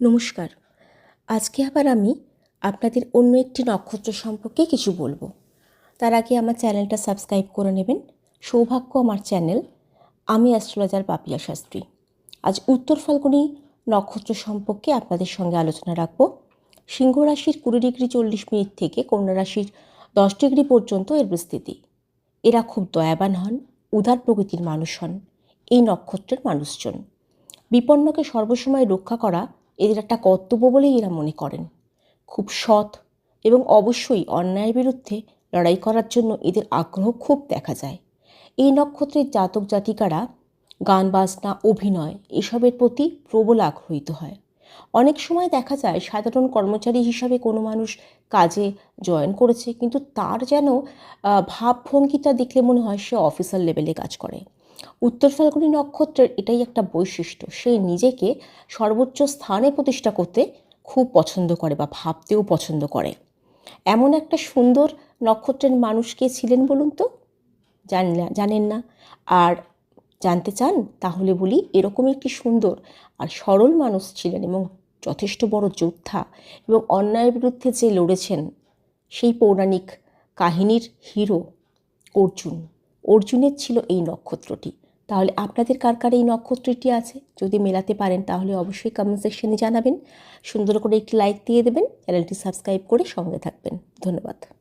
নমস্কার। আজকে আবার আমি আপনাদের অন্য একটি নক্ষত্র সম্পর্কে কিছু বলব। তার আগে আমার চ্যানেলটা সাবস্ক্রাইব করে নেবেন। সৌভাগ্য আমার চ্যানেল, আমি অ্যাস্ট্রোলজার পাপিয়া শাস্ত্রী। আজ উত্তর ফাল্গুনি নক্ষত্র সম্পর্কে আপনাদের সঙ্গে আলোচনা রাখব। সিংহ রাশির কুড়ি ডিগ্রি চল্লিশ মিনিট থেকে কন্যা রাশির দশ ডিগ্রি পর্যন্ত এর বিস্তৃতি। এরা খুব দয়াবান হন, উদার প্রকৃতির মানুষ হন, এই নক্ষত্রের মানুষজন। বিপন্নকে সর্বসময় রক্ষা করা এদের একটা কর্তব্য বলেই এরা মনে করেন। খুব সৎ এবং অবশ্যই অন্যায়ের বিরুদ্ধে লড়াই করার জন্য এদের আগ্রহ খুব দেখা যায়। এই নক্ষত্রের জাতক জাতিকারা গান, বাজনা, অভিনয় এসবের প্রতি প্রবল আগ্রহীত হয়। অনেক সময় দেখা যায় সাধারণ কর্মচারী হিসাবে কোনো মানুষ কাজে জয়েন করেছে কিন্তু তার যেন ভাবভঙ্গিটা দেখলে মনে হয় সে অফিসার লেভেলে কাজ করে। উত্তর ফাল্গুনী নক্ষত্রের এটাই একটা বৈশিষ্ট্য। সে নিজেকে সর্বোচ্চ স্থানে প্রতিষ্ঠা করতে খুব পছন্দ করে বা ভাবতেও পছন্দ করে। এমন একটা সুন্দর নক্ষত্রের মানুষ কে ছিলেন বলুন তো? জান না, জানেন না। আর জানতে চান তাহলে বলি এরকম একটি সুন্দর আর সরল মানুষ ছিলেন এবং যথেষ্ট বড় যোদ্ধা এবং অন্যায়ের বিরুদ্ধে যে লড়েছেন সেই পৌরাণিক কাহিনীর হিরো অর্জুন। অর্জুনের ছিল এই নক্ষত্রটি। তাহলে আপনাদের কার কার এই নক্ষত্রটি আছে? যদি মেলাতে পারেন, তাহলে অবশ্যই কমেন্ট সেকশনে জানাবেন। সুন্দর করে একটি লাইক দিয়ে দেবেন চ্যানেলটি সাবস্ক্রাইব করে সঙ্গে থাকবেন। ধন্যবাদ।